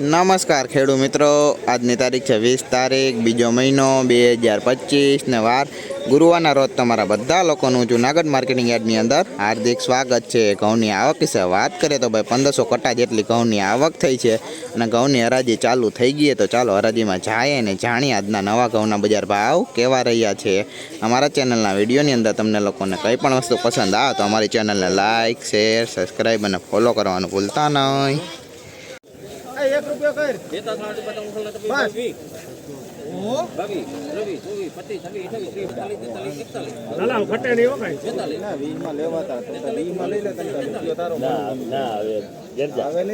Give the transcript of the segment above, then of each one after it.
નમસ્કાર ખેડૂત મિત્રો આજની તારીખ છે વીસ તારીખ બીજો મહિનો બે હજાર ને વાર ગુરુવારના રોજ તમારા બધા લોકોનું જુનાગઢ માર્કેટિંગ યાર્ડની અંદર હાર્દિક સ્વાગત છે ઘઉંની આવક વિશે વાત કરીએ તો ભાઈ પંદરસો કટ્ટા જેટલી ઘઉંની આવક થઈ છે અને ઘઉંની હરાજી ચાલુ થઈ ગઈ તો ચાલો હરાજીમાં જાય અને જાણીએ આજના નવા ઘઉંના બજાર ભાવ કેવા રહ્યા છે અમારા ચેનલના વિડીયોની અંદર તમને લોકોને કંઈ પણ વસ્તુ પસંદ આવે તો અમારી ચેનલને લાઇક શેર સબસ્ક્રાઈબ અને ફોલો કરવાનું ભૂલતા નહીં रुपया तो तो फिर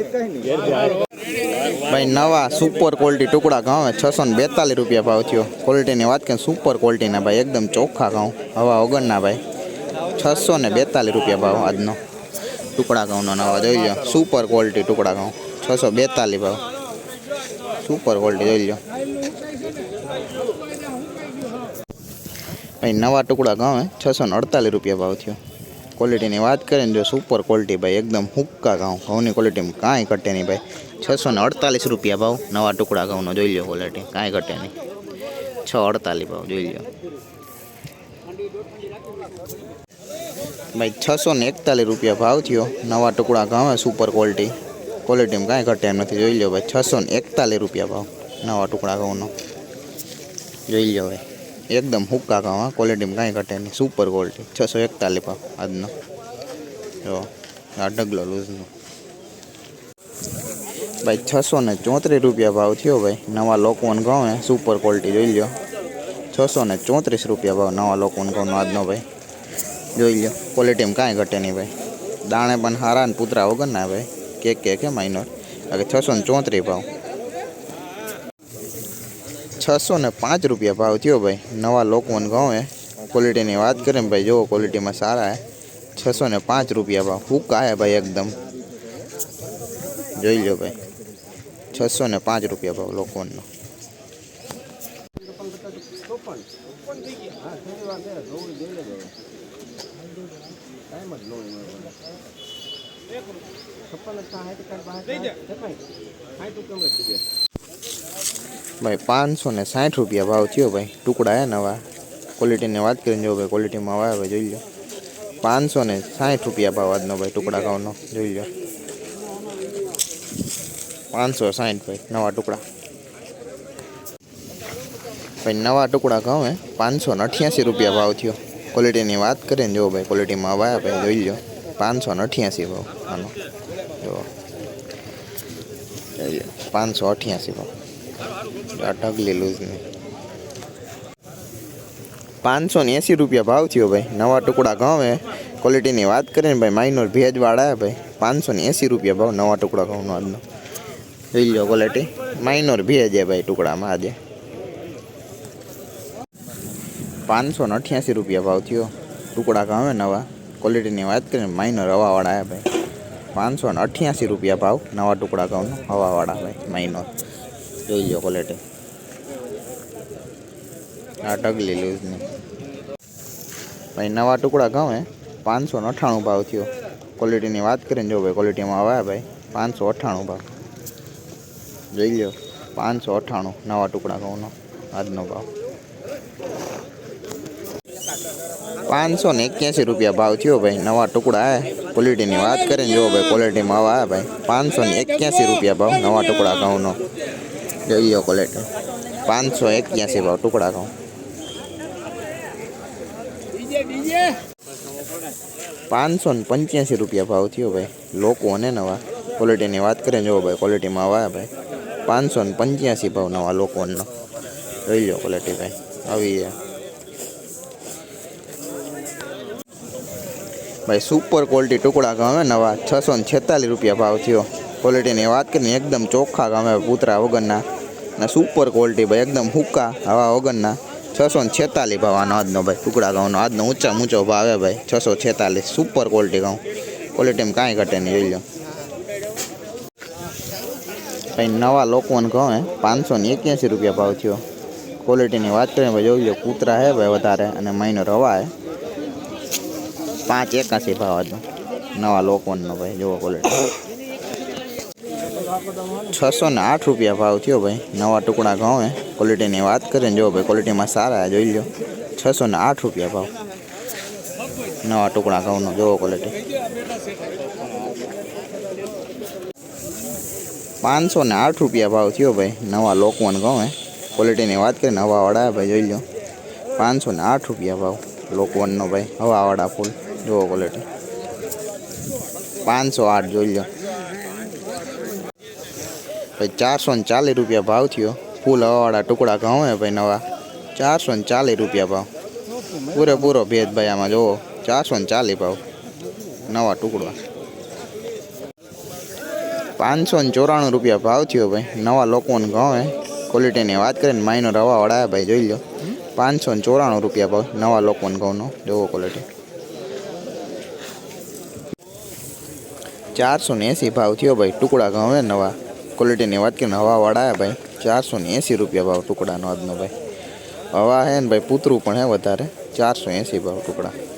तो ये भाई नवा सुपर क्वालिटी टुकड़ा गाँव है छ बेतालीस रुपया भाव थो क्वालिटी बात करें सुपर क्वालिटी ना भाई एकदम चोखा गाँव हवा ओगरना भाई छसो ने बेतालीस रुपया भाव आज ना टुकड़ा गाँव ना नवा जो सुपर क्वालिटी टुकड़ा गाँव छ बेतालीस भाव सुपर क्वालिटी જોઈ લ્યો ભાઈ નવા ટુકડા ગાવ 648 રૂપિયા ભાવ થયો ક્વોલિટી ની વાત કરે ને જો સુપર ક્વોલિટી ભાઈ એકદમ ફુક્કા ગાવ કોની ક્વોલિટીમાં કાઈ કટે નહીં ભાઈ 648 રૂપિયા ભાવ નવા ટુકડા ગાવનો જોઈ લ્યો ક્વોલિટી કાઈ કટે નહીં 648 ભાવ જોઈ લ્યો ભાઈ 641 રૂપિયા ભાવ થયો નવા ટુકડા ગાવ સુપર ક્વોલિટી ક્વોલિટીમાં કાંઈ ઘટે એમ નથી જોઈ લો ભાઈ છસો ને એકતાલીસ રૂપિયા ભાવ નવા ટુકડા ઘઉંનો જોઈ લો ભાઈ એકદમ હુક્કા ઘઉં હા ક્વોલિટીમાં કાંઈ ઘટે નહીં સુપર ક્વોલિટી છસો એકતાલીસ ભાવ આજનો જો આ ઢગલો લૂઝનો ભાઈ છસો ને ચોત્રીસ રૂપિયા ભાવ થયો ભાઈ નવા લોકવન ઘઉં ને સુપર ક્વોલિટી જોઈ લો છસો ને ચોત્રીસ રૂપિયા ભાવ નવા લોકવન ઘઉંનો આજનો ભાઈ જોઈ લો ક્વોલિટીમાં કાંઈ ઘટે નહીં ભાઈ દાણે પણ હારા ને પૂતરા વગર ના ભાઈ के के के माइनर अगर छः सौ चौतरी भाव छ सौ ने पाँच रुपया भाव थो भाई नवा लोकवन गाँव है क्वालिटी की बात करें भाई जो क्वालिटी में सारा है छ सौ ने पाँच रुपया भाव हुक्का है भाई एकदम जी लो भाई छ सौ ने पाँच रुपया भाव लोकवन Hey, my भाई पाँच सौ ने साठ रुपया भाव थो भाई टुकड़ा है नवा क्वालिटी ने बात करो भाई क्वालिटी में आया भाई जो पाँच सौ ने साठ रुपया भाव आज भाई टुकड़ा खाओ नो जो पाँच सौ साठ भाई नवा टुकड़ा भाई नवा टुकड़ा खाओ है पाँच सौ अठासी रुपया भाव थो क्वालिटी बात करें जो भाई क्वालिटी में आया भाई जो पाँच सौ अठियासी भाव मान जो पाँच सौ अठियासी भाव अटक लूज नहीं पाँच सौ एसी रुपया भाव थो भाई नवा टुकड़ा गाँव है क्वालिटी की बात करें भाई माइनोर भेजवाड़ा है भाई पाँच सौ एसी रुपया भाव नवा टुकड़ा गाँव आज लो क्वॉलिटी माइनोर भेज है भाई टुकड़ा में आज पाँच सौ अठियासी रुपया भाव थो टुकड़ा गाँव है नवा ક્વોલિટીની વાત કરીએ માઇનર હવાવાળા હે ભાઈ પાંચસો ને અઠ્યાસી રૂપિયા ભાવ નવા ટુકડા ઘઉંનો હવાવાળા ભાઈ માઇનર જોઈ લો ક્વોલિટી આ ટગલી લૂઝની ભાઈ નવા ટુકડા ઘઉં હે પાંચસો ને અઠ્ઠાણું ભાવ થયો ક્વોલિટીની વાત કરીને જો ભાઈ ક્વોલિટીમાં આવ્યા ભાઈ પાંચસો અઠ્ઠાણું ભાવ જોઈ લો પાંચસો અઠ્ઠાણું નવા ટુકડા ઘઉંનો આજનો ભાવ 581 રૂપિયો ભાવ થયો ભાઈ નવા ટુકડા છે ક્વોલિટી ની વાત કરી જો ભાઈ ક્વોલિટી માં આવા ભાઈ 581 રૂપિયો ભાવ નવા ટુકડા ગામ નો લઈ જો કોલેક્શન 581 ભાવ ટુકડા નો બીજે બીજે 585 રૂપિયો ભાવ થયો ભાઈ લોકો ને નવા ક્વોલિટી ની વાત કરી જો ભાઈ ક્વોલિટી માં આવા ભાઈ 585 ભાવ નવા લોકો નો લઈ જો કોલેક્શન ભાઈ આવીએ ભાઈ સુપર ક્વોલિટી ટુકડા ગમે નવા છસો ને છેતાલીસ રૂપિયા ભાવ થયો ક્વોલિટીની વાત કરીને એકદમ ચોખ્ખા ગમે પૂતરા વગરના ને સુપર ક્વોલિટી ભાઈ એકદમ હુક્કા હવા વગરના છસો ને છેતાલીસ ભાવ આનો આજનો ભાઈ ટુકડા ઘઉંનો આજનો ઊંચા ઊંચો ભાવે ભાઈ છસો છેતાલીસ સુપર ક્વોલિટી ઘઉં ક્વોલિટીમાં કાંઈ ઘટે નહીં જોઈ લો ભાઈ નવા લોકોને ઘઉં હે પાંચસો ને એક્યાસી રૂપિયા ભાવ થયો ક્વોલિટીની વાત કરીએ ભાઈ જોઈ લો કૂતરા હે ભાઈ વધારે અને માઇનર હવા હે 581 ભાવનો નવા લોકવનનો ભાઈ જોવો ક્વોલિટી 608 રૂપિયા ભાવ થયો ભાઈ નવા ટુકડા ગાવે ક્વોલિટી ની વાત કરે જો ભાઈ ક્વોલિટી માં સારા જોઈ લ્યો 608 રૂપિયા ભાવ નવા ટુકડા ગાવનો જોવો ક્વોલિટી 508 રૂપિયા ભાવ થયો ભાઈ નવા લોકવન ગાવે ક્વોલિટી ની વાત કરે નવા વાડા ભાઈ જોઈ લ્યો 508 રૂપિયા ભાવ લોકવનનો ભાઈ નવા વાડા કુલ જો ક્વોલિટી 508 જોઈ લો ભઈ 440 રૂપિયા ભાવ થયો ફૂલ અવાડા ટુકડા ગાવે ભઈ નવા 440 રૂપિયા ભાવ પૂરે પૂરો ભેદ ભાઈ આમાં જોવો 440 ભાવ નવા ટુકડા છે 594 રૂપિયા ભાવ થયો ભઈ નવા લોકોન ગાવે ક્વોલિટી ની વાત કરીને માйно રવાવાડા ભાઈ જોઈ લો 594 રૂપિયા ભાવ નવા લોકોન ગવનો જોવો ક્વોલિટી चार सौ ने एसी भाव थो भाई टुकड़ा गाँव है नवा क्वालिटी ने बात कर हवा वड़ा है भाई चार सौ एसी रुपया भाव टुकड़ा ना आज ना भाई हवा है भाई पुतरू पे वारे चार सौ एसी भाव टुकड़ा